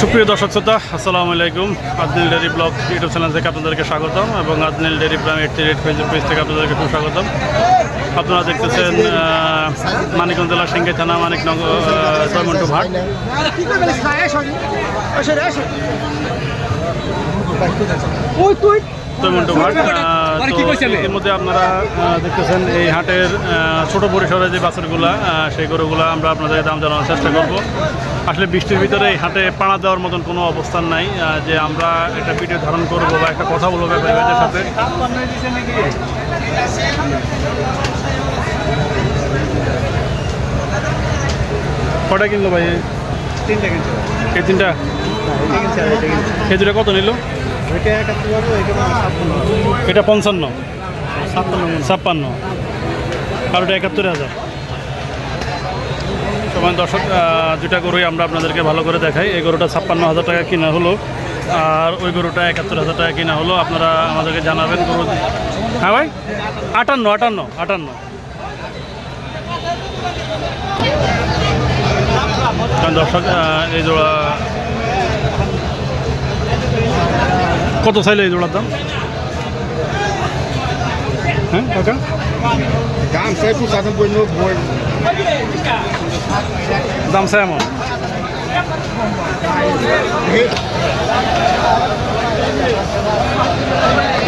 সুপ্রিয় দর্শক শ্রোতা, আসসালামু আলাইকুম। Adnil dairy blog YouTube channel থেকে আপনাদেরকে স্বাগতম এবং Adnil dairy prime eighty rate Facebook page থেকে আপনাদেরকে খুব স্বাগতম। আপনারা দেখতেছেন মানিকগঞ্জ জেলা সিংগাই থানা, মানিকনগর জয়মন্টু তুই জয়মন্টু ঘাট আহ, তো এর মধ্যে আপনারা দেখতেছেন এই হাটের ছোট পরিসরে যে বাছুরগুলা সেই গরুগুলা আমরা আপনাদের দাম জানানোর চেষ্টা করব। আসলে বৃষ্টির ভিতরে এই হাটে পাড়া দেওয়ার মতন কোনো অবস্থান নাই। যে আমরা একটা ভিডিও ধারণ করব বা একটা কথা বলব ব্যাপারীদের সাথে। কটা কিনলো ভাই? তিনটা কিনছে। এই তিনটা? এই দুটা কত নিল? এটা পঞ্চান্ন। ছাপ্পান্ন। ছাপ্পান্ন একাত্তর হাজার। সময় দর্শক দুটা গরুই আমরা আপনাদেরকে ভালো করে দেখাই। এই গরুটা ছাপ্পান্ন হাজার টাকা কিনা হলো, আর ওই গরুটা একাত্তর হাজার টাকা কিনা হলো। আপনারা আমাদেরকে জানাবেন গরু। হ্যাঁ ভাই? আটান্ন আটান্ন আটান্ন। দর্শক এই জোড়া কত চাইলে এই জোড়ার দাম? হ্যাঁ কাকা? দাম চাই পঁচানব্বই নব্বই। দাম চাই এমন?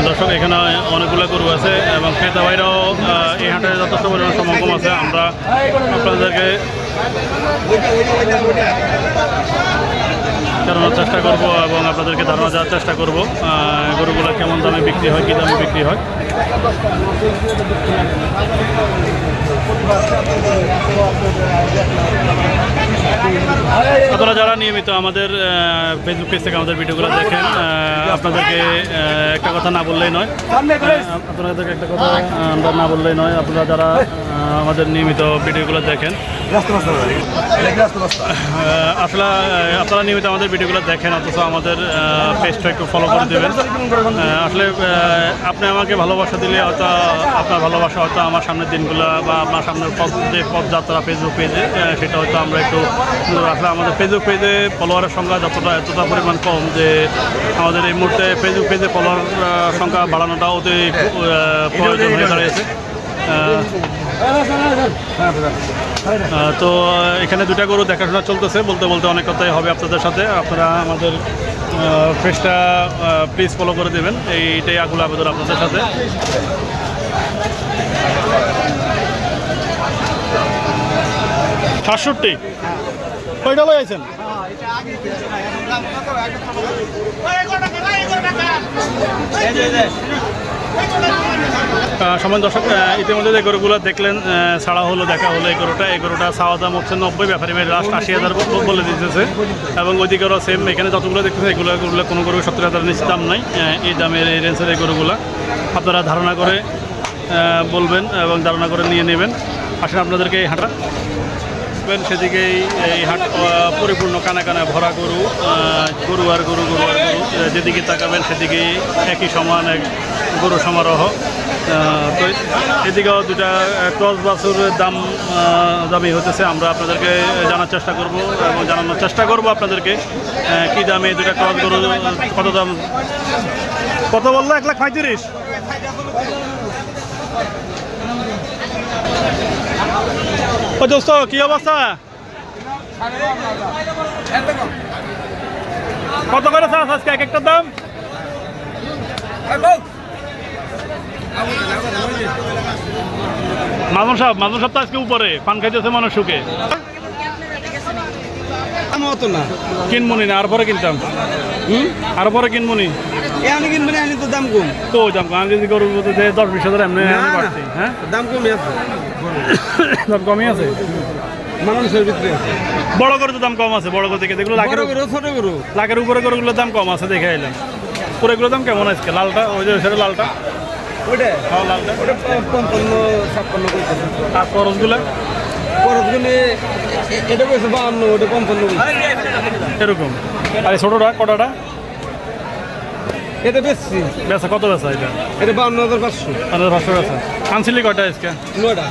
দর্শক এখানে অনেকগুলো গরু আছে এবং ক্রেতা ভাইরাও এই হাটে যথেষ্ট পরিমাণ সমাগম আছে। আমরা আপনাদেরকে জানানোর চেষ্টা করব এবং আপনাদেরকে ধারণা দেওয়ার চেষ্টা করব গরুগুলো কেমন দামে বিক্রি হয়, কী দামে বিক্রি হয়। আপনারা যারা নিয়মিত আমাদের ফেসবুক পেজ থেকে আমাদের ভিডিওগুলো দেখেন আপনাদেরকে একটা কথা না বললেই নয়। আপনাদেরকে একটা কথা আমরা না বললেই নয়, আপনারা যারা আমাদের নিয়মিত ভিডিওগুলো দেখেন আসলে আপনারা নিয়মিত আমাদের ভিডিওগুলো দেখেন, অথচ আমাদের পেজটা একটু ফলো করে দেবেন। আসলে আপনি আমাকে ভালোবাসা দিলে হয়তো, আপনার ভালোবাসা হয়তো আমার সামনের দিনগুলো বা আপনার সামনের পথ, যে পথযাত্রা ফেসবুক পেজে সেটা হয়তো আমরা একটু আসলে আমাদের ফেসবুক পেজে ফলোয়ারের সংখ্যা যতটা, এতটা পরিমাণ কম যে আমাদের এই মুহূর্তে ফেসবুক পেজে ফলোয়ার সংখ্যা বাড়ানোটা অতি প্রয়োজন হয়ে দাঁড়িয়েছে। তো এখানে দুটা গরু দেখাশোনা চলতেছে, বলতে বলতে অনেক কথাই হবে আপনাদের সাথে। আপনারা আমাদের ফেসটা প্লিজ ফলো করে দেবেন। এইটাই আগুলো আবেদন আপনাদের সাথে। সাতষট্টি? আছেন? সমান দর্শক ইতিমধ্যে যে গরুগুলো দেখলেন ছাড়া হলো, দেখা হলো এই গরুটা। এই গরুটা দাম হচ্ছে নব্বই, ব্যাপারী ভাই লাস্ট আশি হাজার বলে দিতেছে। এবং ওইদিকেরও সেম এখানে যতগুলো দেখতেছে, এগুলো গরুগুলো কোনো গরু সত্তর হাজার নিচে দাম নাই। এই দামের, এই রেঞ্জের এই গরুগুলো। আপনারা ধারণা করে বলবেন এবং ধারণা করে নিয়ে নেবেন। আসেন আপনাদেরকে এই হাঁটা। দেখবেন সেদিকেই এই হাট পরিপূর্ণ কানা কানা ভরা গরু গরু আর গরু গরু আর গরু যেদিকে তাকাবেন সেদিকেই একই সমান এক গরু সমারোহ। তো এদিকেও দুটা ক্রস বাছুরের দাম দামি হতেছে। আমরা আপনাদেরকে জানার চেষ্টা করব এবং জানানোর চেষ্টা করব আপনাদেরকে কি দামে দুটা ক্রস গরু, কত দাম? কত বলল? এক লাখ পঁয়ত্রিশ? ও দোস্ত কি অবস্থা? কত করে চাষ আজকে? এক একটার দাম? মামন সাহেব মামন সাহেব তো আজকে উপরে। পান খাইতেছে মানুষ সুখে। আমার না। কিনমুনি না আর পরে কিনতাম। হুম? আর পরে কিনমুনি। এ আমি কিনবো না তো দাম কম। তো দাম কম আমি যদি যে দশ বিশ হাজার এমনি হ্যাঁ? দাম কমে আছে। দাম কমই আছে? মানুষের ভিতরে বড় গরু তো দাম কম আছে বড় গরু থেকে দেখল লাখের গরু ছোট গরু। লাখের উপরে গরুগুলোর দাম কম আছে দেখে এলাম পুরো এগুলোর দাম কেমন আজকে? লালটা? ওই যে সেটা লালটা? ওইটা? হ্যাঁ লালটা। ওটা পঞ্চান্ন ছাপ্পান্ন আর খরচগুলো? খরচগুলি এটা কইছে বাহান্ন ওটা পঞ্চান্ন এরকম। আর ছোটোটা কটাটা? এটা বেশি বেচা কত বেচা এটা? এটা বাহান্ন হাজার পাঁচশো। আমাদের পাঁচশো বেচা। আনছিলি কয়টা আজকে? নয়টা।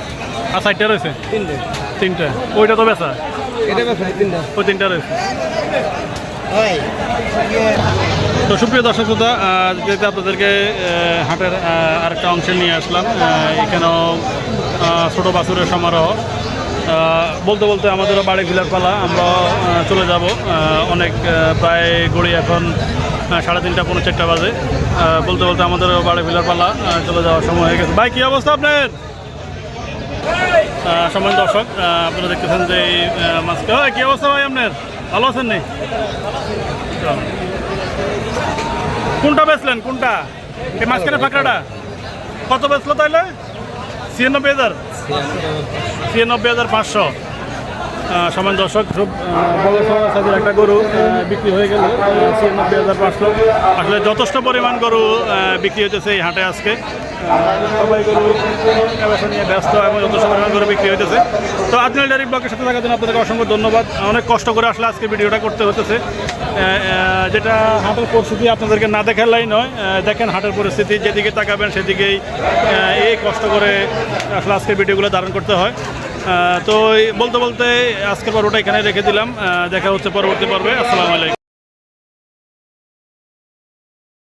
আর সাইডটা রয়েছে? তিনটে। তিনটা। ওইটা তো বেচা? এটা বেশি তিনটা। ওই তিনটা রয়েছে। তো সুপ্রিয় দর্শক শ্রোতা যেহেতু আপনাদেরকে হাটের আরেকটা অংশে নিয়ে আসলাম এখানেও ছোট বাছুরের সমারোহ। বলতে বলতে আমাদেরও বাড়ি ফিলার পালা। আমরা চলে যাব। অনেক প্রায় গড়ি এখন সাড়ে তিনটা পনেরো চারটা বাজে। বলতে বলতে আমাদেরও বাড়ি ফিলার পালা চলে যাওয়ার সময় হয়ে গেছে। ভাই, কী অবস্থা আপনার? সম্মানিত দর্শক আপনারা দেখতেছেন যে এই মাছকে কী অবস্থা ভাই আপনার? ভালো আছেন নি? কোনটা বেচলেন? কোনটা? এই মাঝখানে ফাঁকড়াটা। কত বেচলো তাইলে? ছিয়ানব্বই হাজার। ছিয়ানব্বই হাজার পাঁচশো। সমান দর্শক খুব বড় একটা গরু বিক্রি হয়ে গেল ছিয়ানব্বই হাজার পাঁচশো। আসলে যথেষ্ট পরিমাণ গরু বিক্রি হয়েছে এই হাটে আজকে। সবাই নিয়ে ব্যস্ত এবং যথেষ্ট পরিমাণ তো আজনাল ডেয়ারি ব্লকের সাথে থাকার জন্য আপনাদেরকে অসংখ্য ধন্যবাদ। অনেক কষ্ট করে আসলে আজকে ভিডিওটা করতে হতেছে যেটা হাটের পরিস্থিতি আপনাদেরকে না দেখালেই নয় দেখেন হাটের পরিস্থিতি, যেদিকে তাকাবেন সেদিকেই এই কষ্ট করে আসলে আজকের ভিডিওগুলো ধারণ করতে হয়। তো বলতে বলতে আজকের পর্বটা এখানে রেখে দিলাম। দেখা হচ্ছে পরবর্তী পর্বে। আসসালামু আলাইকুম।